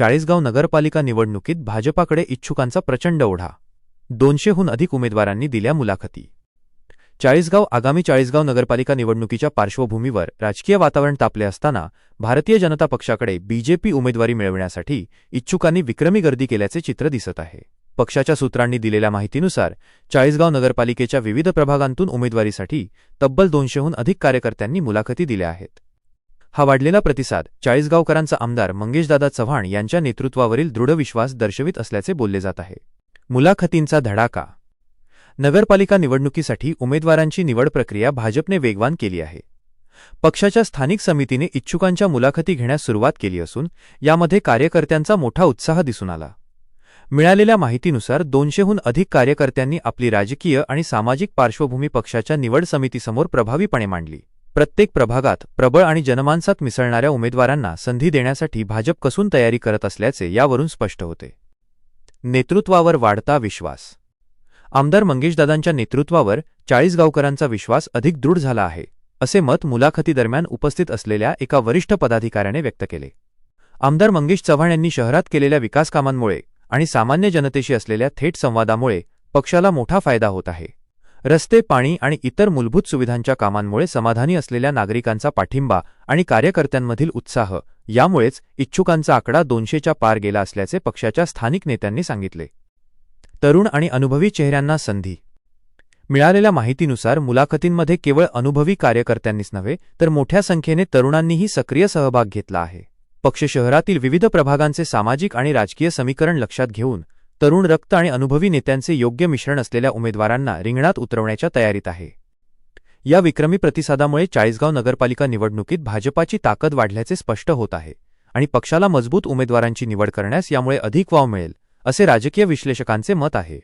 चाळीसगाव नगरपालिका निवडणुकीत भाजपाकडे इच्छुकांचा प्रचंड ओढा. दोनशेहून अधिक उमेदवारांनी दिल्या मुलाखती. चाळीसगाव आगामी चाळीसगाव नगरपालिका निवडणुकीच्या पार्श्वभूमीवर राजकीय वातावरण तापले असताना भारतीय जनता पक्षाकडे बीजेपी उमेदवारी मिळविण्यासाठी इच्छुकांनी विक्रमी गर्दी केल्याचे चित्र दिसत आहे. पक्षाच्या सूत्रांनी दिलेल्या माहितीनुसार चाळीसगाव नगरपालिकेच्या विविध प्रभागांतून उमेदवारीसाठी तब्बल दोनशेहून अधिक कार्यकर्त्यांनी मुलाखती दिल्या आहेत. हा वाढलेला प्रतिसाद चाळीसगावकरांचा आमदार मंगेशदादा चव्हाण यांच्या नेतृत्वावरील दृढ विश्वास दर्शवित असल्याचे बोलले जात आहे. मुलाखतींचा धडाका. नगरपालिका निवडणुकीसाठी उमेदवारांची निवड प्रक्रिया भाजपने वेगवान केली आहे. पक्षाच्या स्थानिक समितीने इच्छुकांच्या मुलाखती घेण्यास सुरुवात केली असून यामध्ये कार्यकर्त्यांचा मोठा उत्साह दिसून आला. मिळालेल्या माहितीनुसार दोनशेहून अधिक कार्यकर्त्यांनी आपली राजकीय आणि सामाजिक पार्श्वभूमी पक्षाच्या निवड समितीसमोर प्रभावीपणे मांडली. प्रत्येक प्रभागात प्रबळ आणि जनमानसात मिसळणाऱ्या उमेदवारांना संधी देण्यासाठी भाजप कसून तयारी करत असल्याचे यावरून स्पष्ट होते. नेतृत्वावर वाढता विश्वास. आमदार मंगेशदादांच्या नेतृत्वावर चाळीस गावकरांचा विश्वास अधिक दृढ झाला आहे असे मत मुलाखतीदरम्यान उपस्थित असलेल्या एका वरिष्ठ पदाधिकाऱ्याने व्यक्त केले. आमदार मंगेश चव्हाण यांनी शहरात केलेल्या विकासकामांमुळे आणि सामान्य जनतेशी असलेल्या थेट संवादामुळे पक्षाला मोठा फायदा होत आहे. रस्ते पाणी आणि इतर मूलभूत सुविधांच्या कामांमुळे समाधानी असलेल्या नागरिकांचा पाठिंबा आणि कार्यकर्त्यांमधील उत्साह यामुळेच इच्छुकांचा आकडा दोनशेच्या पार गेला असल्याचे पक्षाच्या स्थानिक नेत्यांनी सांगितले. तरुण आणि अनुभवी चेहऱ्यांना संधी. मिळालेल्या माहितीनुसार मुलाखतींमध्ये केवळ अनुभवी कार्यकर्त्यांनीच नव्हे तर मोठ्या संख्येने तरुणांनीही सक्रिय सहभाग घेतला आहे. पक्ष शहरातील विविध प्रभागांचे सामाजिक आणि राजकीय समीकरण लक्षात घेऊन तरुण रक्त आणि अनुभवी नेत्यांचे योग्य मिश्रण असलेल्या उमेदवारांना रिंगणात उतरवण्याच्या तयारीत आहे. या विक्रमी प्रतिसादामुळे चाळीसगाव नगरपालिका निवडणुकीत भाजपाची ताकद वाढल्याचे स्पष्ट होत आहे आणि पक्षाला मजबूत उमेदवारांची निवड करण्यास यामुळे अधिक वाव मिळेल असे राजकीय विश्लेषकांचे मत आहे.